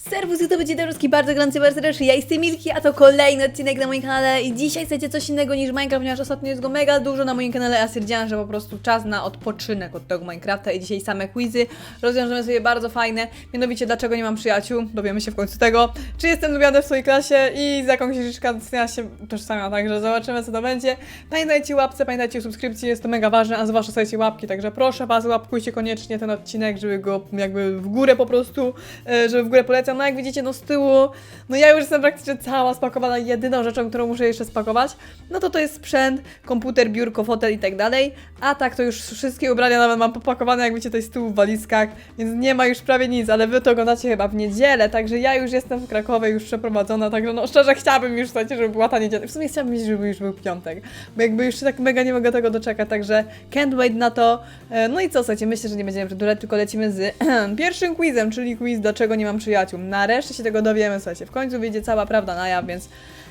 Serwus, YouTube, dzień dobry, bardzo gorący, bardzo. Ja jestem Milki, a to kolejny odcinek na moim kanale. I dzisiaj chcecie coś innego niż Minecraft, ponieważ ostatnio jest go mega dużo na moim kanale, a stwierdziłam, że po prostu czas na odpoczynek od tego Minecrafta i dzisiaj same quizy rozwiążemy sobie bardzo fajne, mianowicie dlaczego nie mam przyjaciół, dowiemy się w końcu tego, czy jestem lubiany w swojej klasie i z jaką księżyczka ja się tożsamiam, także zobaczymy co to będzie. Pamiętajcie łapce, pamiętajcie o subskrypcji, jest to mega ważne, a zwłaszcza słuchajcie łapki, także proszę was, łapkujcie koniecznie ten odcinek, żeby go jakby w górę po prostu, e, żeby w górę polecam. No jak widzicie, no z tyłu, no ja już jestem praktycznie cała spakowana. Jedyną rzeczą, którą muszę jeszcze spakować, no to to jest sprzęt, komputer, biurko, fotel i tak dalej. A tak to już wszystkie ubrania nawet mam popakowane, jak widzicie, to jest z tyłu w walizkach, więc nie ma już prawie nic, ale wy to oglądacie chyba w niedzielę, także ja już jestem w Krakowie, już przeprowadzona, także no szczerze chciałabym już, słuchajcie, żeby była ta niedziela. W sumie chciałabym, żeby już był piątek, bo jakby już tak mega nie mogę tego doczekać, także can't wait na to. E, No i co, słuchajcie, myślę, że nie będziemy przedłużać, tylko lecimy z pierwszym quizem, czyli quiz dlaczego nie mam przyjaciół. Nareszcie się tego dowiemy, słuchajcie, w końcu wyjdzie cała prawda na jaw, więc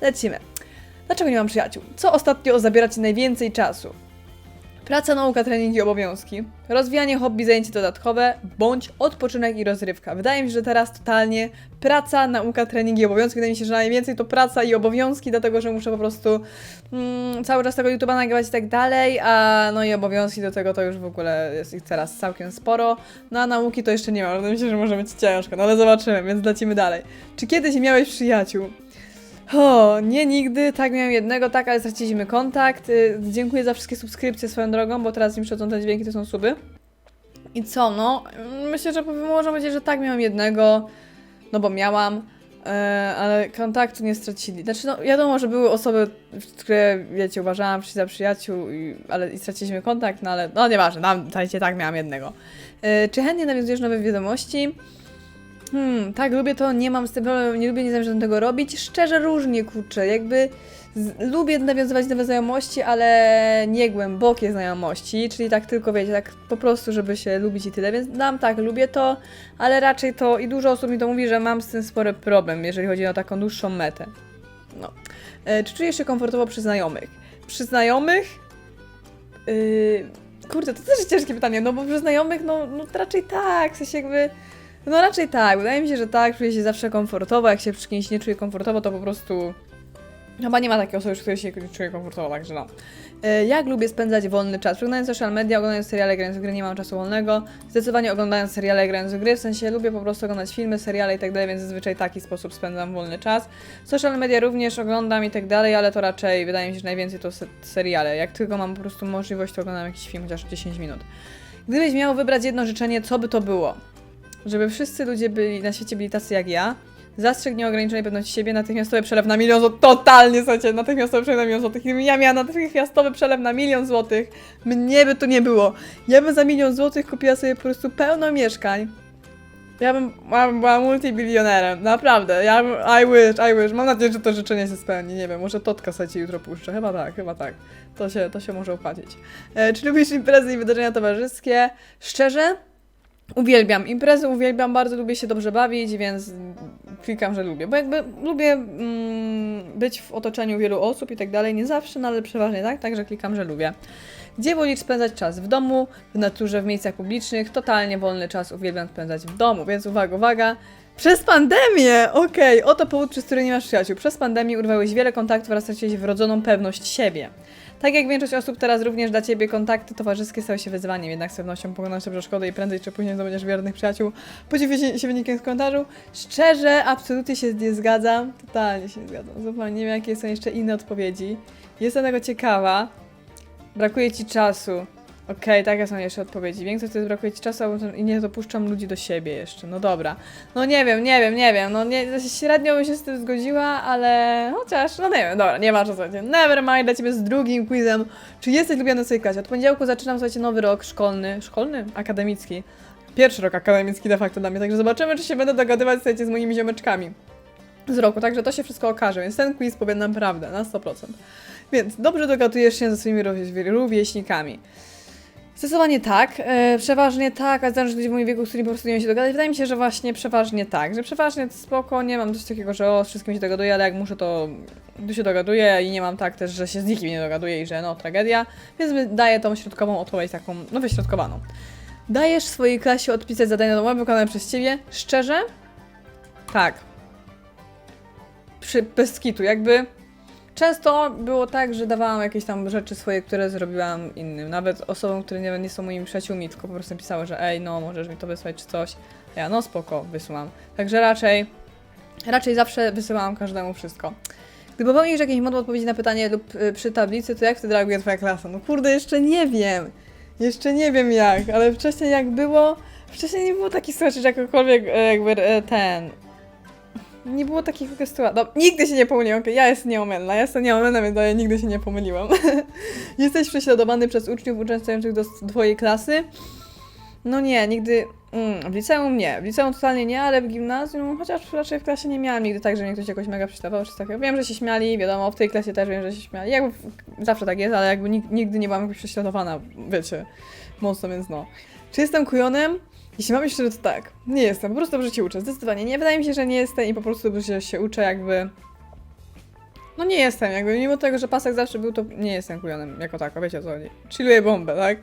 lecimy. Dlaczego nie mam przyjaciół? Co ostatnio zabiera Ci najwięcej czasu? Praca, nauka, treningi, obowiązki, rozwijanie hobby, zajęcie dodatkowe, bądź odpoczynek i rozrywka. Wydaje mi się, że teraz totalnie praca, nauka, treningi, obowiązki. Wydaje mi się, że najwięcej to praca i obowiązki, dlatego że muszę po prostu mm, cały czas tego YouTube'a nagrywać i tak dalej, a no i obowiązki do tego to już w ogóle jest ich teraz całkiem sporo. No a nauki to jeszcze nie mam, wydaje mi się, że może być ciężko, no ale zobaczymy, więc lecimy dalej. Czy kiedyś miałeś przyjaciół? O, nie nigdy, tak miałem jednego, tak, ale straciliśmy kontakt. Y, dziękuję za wszystkie subskrypcje swoją drogą, bo teraz im przychodzą te dźwięki, to są suby. I co, no, myślę, że powiem, może powiedzieć, że tak, miałam jednego, no bo miałam, e, ale kontaktu nie stracili. Znaczy, no, wiadomo, że były osoby, które, wiecie, uważałam za przyjaciół, i, ale i straciliśmy kontakt, no ale, no nieważne, nam, dajcie, tak, miałam jednego. E, czy chętnie nawiązujesz nowe wiadomości? Hmm, tak, lubię to, nie mam z tym problemu, nie lubię, nie zamierzam tego robić. Szczerze różnie, kurczę, jakby z, lubię nawiązywać nowe znajomości, ale nie głębokie znajomości, czyli tak tylko, wiecie, tak po prostu, żeby się lubić i tyle, więc dam tak, lubię to, ale raczej to, i dużo osób mi to mówi, że mam z tym spory problem, jeżeli chodzi o taką dłuższą metę. No. E, czy czujesz się komfortowo przy znajomych? Przy znajomych? Yy, kurde, to też jest ciężkie pytanie, no bo przy znajomych, no, no raczej tak, w sensie jakby... No raczej tak, wydaje mi się, że tak, czuję się zawsze komfortowo, jak się przy kimś nie czuję komfortowo, to po prostu... Chyba nie ma takiej osoby, której się nie czuję komfortowo, także no. E, Jak lubię spędzać wolny czas? Przeglądając social media, oglądając seriale, grając w gry, nie mam czasu wolnego. Zdecydowanie oglądając seriale, grając w gry, w sensie lubię po prostu oglądać filmy, seriale i tak dalej, więc zazwyczaj taki sposób spędzam wolny czas. Social media również oglądam i tak dalej, ale to raczej wydaje mi się, że najwięcej to se seriale. Jak tylko mam po prostu możliwość, to oglądam jakiś film, chociaż 10 minut. Gdybyś miał wybrać jedno życzenie, co by to było? Żeby wszyscy ludzie byli na świecie byli tacy jak ja. Zastrzeg nieograniczonej pewności siebie, natychmiastowy przelew na milion złotych. Totalnie, słuchajcie, natychmiastowy przelew na milion złotych. Gdybym ja miała natychmiastowy przelew na milion złotych, mnie by to nie było. Ja bym za milion złotych kupiła sobie po prostu pełno mieszkań. Ja bym była, była multibilionerem, naprawdę. Ja bym, I wish, I wish. Mam nadzieję, że to życzenie się spełni. Nie wiem, może Totka słuchajcie jutro puszczę. Chyba tak, chyba tak. To się, to się może opłacić. E, czy lubisz imprezy i wydarzenia towarzyskie? Szczerze? Uwielbiam imprezy, uwielbiam, bardzo lubię się dobrze bawić, więc klikam, że lubię. Bo jakby lubię mm, być w otoczeniu wielu osób i tak dalej. Nie zawsze, no ale przeważnie tak, także klikam, że lubię. Gdzie wolisz spędzać czas? W domu, w naturze, w miejscach publicznych. Totalnie wolny czas uwielbiam spędzać w domu, więc uwaga, uwaga. Przez pandemię! Okej, oto powód, przez który nie masz przyjaciół. Przez pandemię urwałeś wiele kontaktów oraz straciłeś wrodzoną pewność siebie. Tak jak większość osób teraz również dla Ciebie kontakty towarzyskie stały się wyzwaniem, jednak z pewnością pokonasz tę przeszkodę i prędzej czy później zdobędziesz wiernych przyjaciół. Podziwię się, się wynikiem z komentarzu. Szczerze, absolutnie się nie zgadzam. Totalnie się nie zgadzam. Zupełnie nie wiem, jakie są jeszcze inne odpowiedzi. Jestem tego ciekawa. Brakuje Ci czasu. Okej, takie są jeszcze odpowiedzi. Większość to jest brakuje Ci czasu, i nie dopuszczam ludzi do siebie jeszcze. No dobra. No nie wiem, nie wiem, nie wiem. No nie, średnio bym się z tym zgodziła, ale chociaż, no nie wiem, dobra, nie ma słuchajcie. Never mind, lecimy z drugim quizem. Czy jesteś lubiany w swojej klasie? Od poniedziałku zaczynam, słuchajcie, nowy rok szkolny. Szkolny? Akademicki. Pierwszy rok akademicki de facto dla mnie, także zobaczymy, czy się będę dogadywać, słuchajcie, z moimi ziomeczkami z roku, także to się wszystko okaże, więc ten quiz powie nam prawdę, na 100%. Więc dobrze dogadujesz się ze swoimi rówieś- rówieśnikami. Zdecydowanie tak, e, przeważnie tak, a zależy ludzi w moim wieku, z którymi po prostu nie się dogadać. Wydaje mi się, że właśnie przeważnie tak, że przeważnie spoko, nie mam coś takiego, że o, z wszystkim się dogaduję, ale jak muszę, to, to się dogaduję i nie mam tak też, że się z nikim nie dogaduję i że no, tragedia, więc daję tą środkową odpowiedź taką, no wyśrodkowaną. Dajesz swojej klasie odpisać zadania domowe wykonane przez Ciebie, szczerze? Tak. Przy, bez jakby często było tak, że dawałam jakieś tam rzeczy swoje, które zrobiłam innym. Nawet osobom, które nie, nie są moimi przyjaciółmi, tylko po prostu pisały, że ej, no, możesz mi to wysłać czy coś. Ja, no spoko, wysyłam. Także raczej, raczej zawsze wysyłałam każdemu wszystko. Gdy popełnisz jakieś modłę odpowiedzi na pytanie lub y, przy tablicy, to jak wtedy reaguje twoja klasa? No kurde, jeszcze nie wiem. Jeszcze nie wiem jak, ale wcześniej jak było, wcześniej nie było takich sytuacji, że jakokolwiek e, jakby e, ten... Nie było takich sytuacji. No, nigdy się nie pomyliłam, okej, ja jestem nieomylna, ja jestem nieomylna, więc ja nigdy się nie pomyliłam. Jesteś prześladowany przez uczniów uczęszczających do twojej klasy? No nie, nigdy. Mm, w liceum nie. W liceum totalnie nie, ale w gimnazjum, chociaż raczej w klasie nie miałam nigdy tak, że mnie ktoś jakoś mega prześladował czy tak. Wiem, że się śmiali, wiadomo, w tej klasie też wiem, że się śmiali. Jakby zawsze tak jest, ale jakby nig- nigdy nie byłam jakoś prześladowana, wiecie, mocno, więc no. Czy jestem kujonem? Jeśli mam szczerze, to tak. Nie jestem, po prostu dobrze się uczę. Zdecydowanie nie. Wydaje mi się, że nie jestem i po prostu dobrze się uczę, jakby. No nie jestem, jakby mimo tego, że pasek zawsze był, to nie jestem kujonem jako tako, wiecie co chodzi. Chilluję bombę, tak?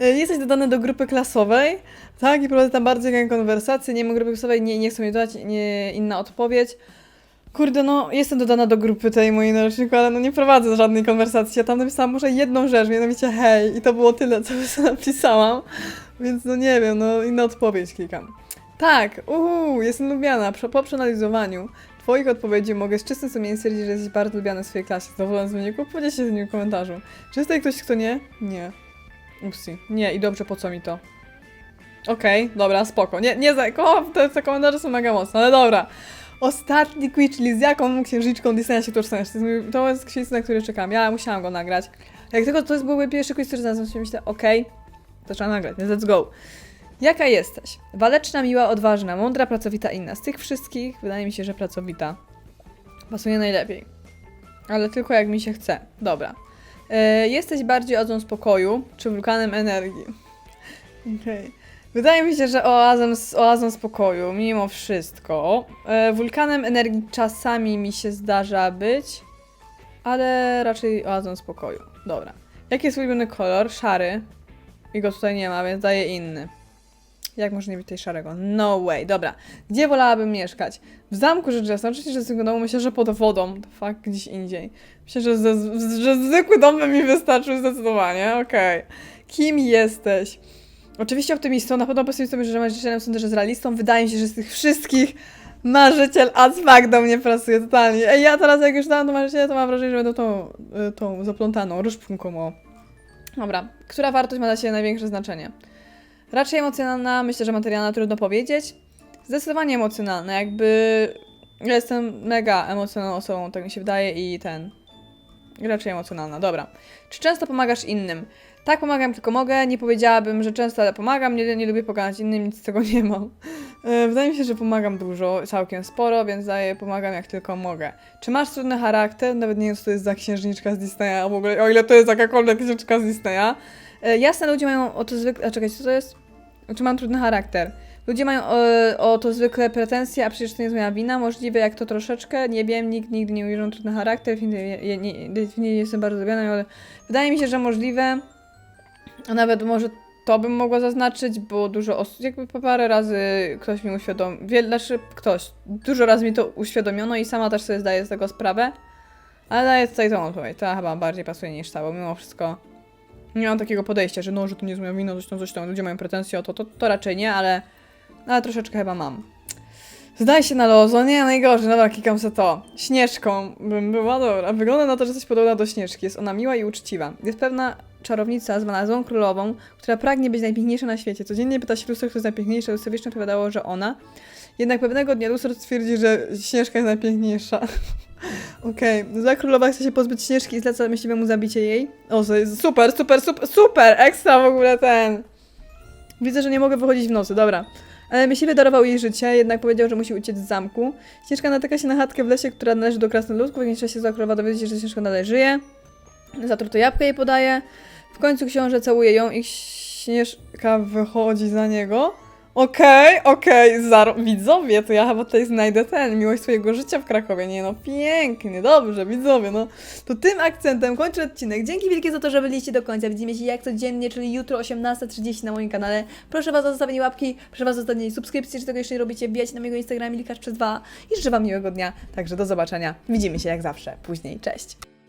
E, Jesteś dodany do grupy klasowej, tak? I prowadzę tam bardzo ciekawe konwersacje. Nie mam grupy klasowej, nie, nie chcą mi dodać nie, inna odpowiedź. Kurde, no, jestem dodana do grupy tej mojej na roczniku, ale no nie prowadzę żadnej konwersacji. Ja tam napisałam może jedną rzecz, mianowicie hej, i to było tyle, co napisałam. Więc no nie wiem, no inna odpowiedź klikam. Tak, uhu, jestem lubiana. Po przeanalizowaniu Twoich odpowiedzi mogę z czystym sumieniem stwierdzić, że jesteś bardzo lubiany w swojej klasie. Zadowolony z wyniku? Podziel się z nim w komentarzu. Czy jest tutaj ktoś, kto nie? Nie. Upsi. Nie, i dobrze, po co mi to? Okej, dobra, spoko. Nie, nie za... O, te, te komentarze są mega mocne, ale dobra. Ostatni quiz, czyli z jaką księżniczką Disneya się tożsamiasz? To jest, to jest quiz, na który czekam. Ja musiałam go nagrać. Jak tylko to byłby pierwszy quiz, który znalazłem, to myślę, okej, to nagrać, więc let's go. Jaka jesteś? Waleczna, miła, odważna, mądra, pracowita, inna. Z tych wszystkich wydaje mi się, że pracowita pasuje najlepiej. Ale tylko jak mi się chce. Dobra. E, jesteś bardziej oazą spokoju, czy wulkanem energii? Okej. Wydaje mi się, że oazą, oazą spokoju, mimo wszystko. E, wulkanem energii czasami mi się zdarza być, ale raczej oazą spokoju. Dobra. Jaki jest ulubiony kolor? Szary. I go tutaj nie ma, więc daję inny. Jak może nie być tej szarego? No way. Dobra. Gdzie wolałabym mieszkać? W zamku rzecz jasna. Oczywiście, że z tego domu myślę, że pod wodą. To fakt gdzieś indziej. Myślę, że, ze, że zwykły dom by mi wystarczył zdecydowanie. Okej. Kim jesteś? Oczywiście optymistą, na pewno pesymistą, że marzycielem sądzę, że z realistą. Wydaje mi się, że z tych wszystkich marzyciel fuck do mnie pracuje totalnie. Ej, ja teraz jak już dałam do marzyciela, to mam wrażenie, że będę tą, y, tą zaplątaną, różdżką Dobra, która wartość ma dla Ciebie największe znaczenie? Raczej emocjonalna, myślę, że materialna, trudno powiedzieć. Zdecydowanie emocjonalna, jakby ja jestem mega emocjonalną osobą, tak mi się wydaje i ten... Raczej emocjonalna, dobra. Czy często pomagasz innym? Tak, pomagam, tylko mogę. Nie powiedziałabym, że często, ale pomagam. Nie, nie lubię pogadać innym, nic z tego nie mam. E, Wydaje mi się, że pomagam dużo, całkiem sporo, więc daję, pomagam jak tylko mogę. Czy masz trudny charakter? Nawet nie wiem, co to jest za księżniczka z Disneya, w ogóle, o ile to jest jakakolwiek księżniczka z Disneya. E, Jasne, ludzie mają o to zwykle... A czekajcie, co to jest? Czy mam trudny charakter? Ludzie mają o, o to zwykle pretensje, a przecież to nie jest moja wina. Możliwe jak to troszeczkę. Nie wiem, nikt nigdy nie uwierzył trudny charakter. Nie, nie, definitywnie nie jestem bardzo lubiana, ale wydaje mi się, że możliwe. A nawet może to bym mogła zaznaczyć, bo dużo osób, jakby parę razy ktoś mi uświadomił, wiele, znaczy ktoś, dużo razy mi to uświadomiono i sama też sobie zdaję z tego sprawę, ale daję tutaj tą odpowiedź, ta chyba bardziej pasuje niż ta, bo mimo wszystko nie mam takiego podejścia, że no, że to nie jest moja wina, coś tam, coś tam, ludzie mają pretensje o to, to, to raczej nie, ale, ale troszeczkę chyba mam. Zdaje się na lozo, nie, najgorzej, dobra, klikam sobie to. Śnieżką bym była, dobra. Wygląda na to, że jesteś podobna do Śnieżki. Jest ona miła i uczciwa. Jest pewna czarownica zwana Złą Królową, która pragnie być najpiękniejsza na świecie. Codziennie pyta się lustro, kto jest najpiękniejsza, lustro wieczne odpowiadało, że ona. Jednak pewnego dnia lustro stwierdzi, że Śnieżka jest najpiękniejsza. Okej, Zła Królowa chce się pozbyć Śnieżki i zleca myśliwemu zabicie jej. O, super, super, super, super, ekstra w ogóle ten. Widzę, że nie mogę wychodzić w nocy, dobra. Ale myśliwy darował jej życie, jednak powiedział, że musi uciec z zamku. Śnieżka natyka się na chatkę w lesie, która należy do krasnoludków. W jakimś czasie zła królowa dowiedzie że Śnieżka dalej żyje. Zatrute jabłko jej podaje. W końcu książę całuje ją i Śnieżka wychodzi za niego. Okej, okej, zaro- widzowie, to ja chyba tutaj znajdę ten, miłość swojego życia w Krakowie, nie no, pięknie, dobrze, widzowie, no. To tym akcentem kończę odcinek, dzięki wielkie za to, że byliście do końca, widzimy się jak codziennie, czyli jutro 18.30 na moim kanale, proszę Was o zostawienie łapki, proszę Was o zostawienie subskrypcji, czy tego jeszcze nie robicie, wbijajcie na mojego Instagrama Milkasz przez dwa i życzę Wam miłego dnia, także do zobaczenia, widzimy się jak zawsze, później, cześć.